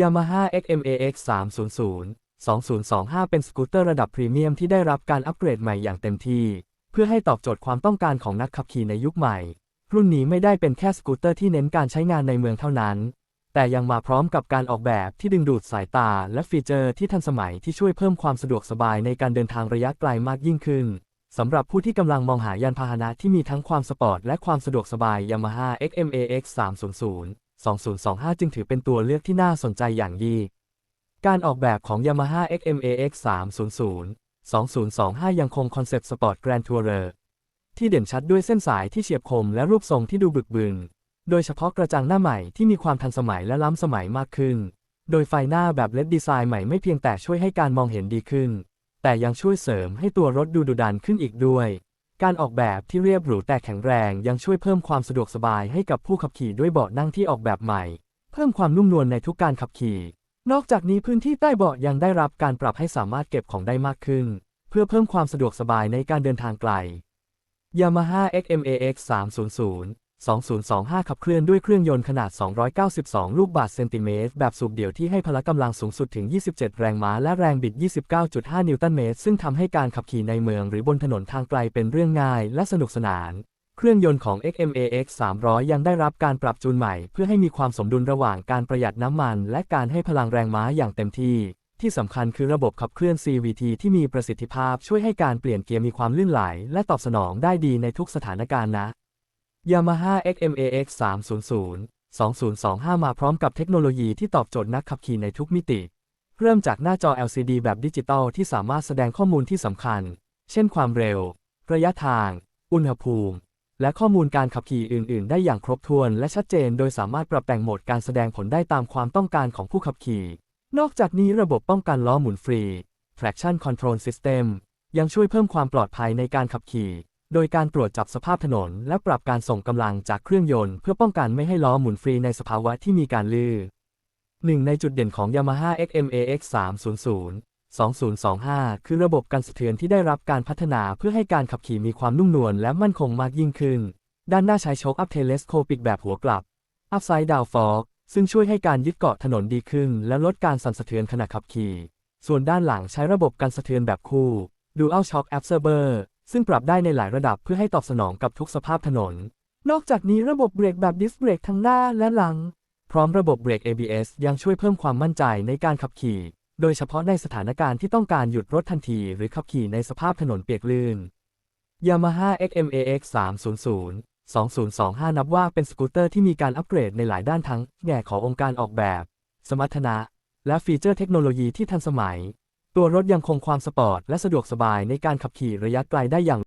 Yamaha XMAX 300 2025 เป็นสกูตเตอร์ระดับพรีเมียมที่ได้รับการอัปเกรดใหม่อย่างเต็มที่ เพื่อให้ตอบโจทย์ความต้องการของนักขับขี่ในยุคใหม่ รุ่นนี้ไม่ได้เป็นแค่สกูตเตอร์ที่เน้นการใช้งานในเมืองเท่านั้น แต่ยังมาพร้อมกับการออกแบบที่ดึงดูดสายตา และฟีเจอร์ที่ทันสมัยที่ช่วยเพิ่มความสะดวกสบายในการเดินทางระยะไกลมากยิ่งขึ้นสำหรับผู้ที่กำลังมองหายานพาหนะที่มีทั้งความสปอร์ตและความสะดวกสบาย Yamaha XMAX 300 2025 จึงถือเป็นตัวเลือกที่น่าสนใจอย่างยิ่ง การออกแบบของ Yamaha XMAX 300 2025 ยังคงคอนเซปต์สปอร์ตแกรนทัวร์ที่เด่นชัดด้วยเส้นสายที่เฉียบคมและรูปทรงที่ดูบึกบึน โดยเฉพาะกระจังหน้าใหม่ที่มีความทันสมัยและล้ำสมัยมากขึ้น โดยไฟหน้าแบบเลดดีไซน์ใหม่ไม่เพียงแต่ช่วยให้การมองเห็นดีขึ้น แต่ยังช่วยเสริมให้ตัวรถดูดุดันขึ้นอีกด้วย การออกแบบที่เรียบหรูแต่แข็งแรงยังช่วยเพิ่มความสะดวกสบายให้กับผู้ขับขี่ด้วยเบาะนั่งที่ออกแบบใหม่ เพิ่มความนุ่มนวลในทุกการขับขี่ นอกจากนี้พื้นที่ใต้เบาะยังได้รับการปรับให้สามารถเก็บของได้มากขึ้น เพื่อเพิ่มความสะดวกสบายในการเดินทางไกล Yamaha XMAX 300 2025 ขับเคลื่อนด้วยเครื่องยนต์ขนาด 292 ลูกบาศก์เซนติเมตร แบบสูบเดี่ยวที่ให้พละกำลังสูงสุดถึง 27 แรงม้า และแรงบิด 29.5 นิวตันเมตร ซึ่งทำให้การขับขี่ในเมืองหรือบนถนนทางไกลเป็นเรื่องง่ายและสนุกสนาน เครื่องยนต์ของ XMAX 300 ยังได้รับการปรับจูนใหม่ เพื่อให้มีความสมดุลระหว่างการประหยัดน้ำมัน และการให้พลังแรงม้าอย่างเต็มที่ ที่สำคัญคือระบบขับเคลื่อน CVT ที่มีประสิทธิภาพช่วยให้การเปลี่ยนเกียร์มีความลื่นไหล และตอบสนองได้ดีในทุกสถานการณ์นะ Yamaha XMAX 300 2025 มาพร้อมกับเทคโนโลยีที่ตอบโจทย์นักขับขี่ในทุกมิติ เริ่มจากหน้าจอ LCD แบบดิจิตอลที่สามารถแสดงข้อมูลที่สำคัญ เช่นความเร็ว ระยะทาง อุณหภูมิ และข้อมูลการขับขี่อื่น ๆ ได้อย่างครบถ้วนและชัดเจน โดยสามารถปรับแต่งโหมดการแสดงผลได้ตามความต้องการของผู้ขับขี่ นอกจากนี้ระบบป้องกันล้อหมุนฟรี Traction Control System ยังช่วยเพิ่มความปลอดภัยในการขับขี่ โดยการตรวจจับสภาพถนน และปรับการส่งกำลังจากเครื่องยนต์ เพื่อป้องกันไม่ให้ล้อหมุนฟรีในสภาวะที่มีการลื่นหนึ่งในจุดเด่นของ Yamaha XMAX 300 2025 คือระบบกันสะเทือนที่ได้รับการพัฒนาเพื่อให้การขับขี่มีความนุ่มนวลและมั่นคงมากยิ่งขึ้น ด้านหน้าใช้โชคอัพเทเลสโคปิกแบบหัวกลับ Upside Down Fork ซึ่งช่วยให้การยึดเกาะถนนดีขึ้น และลดการสั่นสะเทือนขณะขับขี่ ส่วนด้านหลังใช้ระบบกันสะเทือนแบบคู่ Dual Shock Absorber ซึ่งปรับได้ในหลายระดับเพื่อให้ตอบสนองกับทุกสภาพถนน นอกจากนี้ระบบเบรกแบบดิสเบรกทั้งหน้าและหลัง พร้อมระบบเบรก ABS ยังช่วยเพิ่มความมั่นใจในการขับขี่ โดยเฉพาะในสถานการณ์ที่ต้องการหยุดรถทันที หรือขับขี่ในสภาพถนนเปียกลื่น Yamaha XMAX 300 2025 นับว่าเป็นสกูตเตอร์ที่มีการอัปเกรดในหลายด้านทั้งแง่ขององค์การออกแบบ สมรรถนะ และฟีเจอร์เทคโนโลยีที่ทันสมัย ตัวรถยังคงความสปอร์ตและสะดวกสบายในการขับขี่ระยะไกลได้อย่าง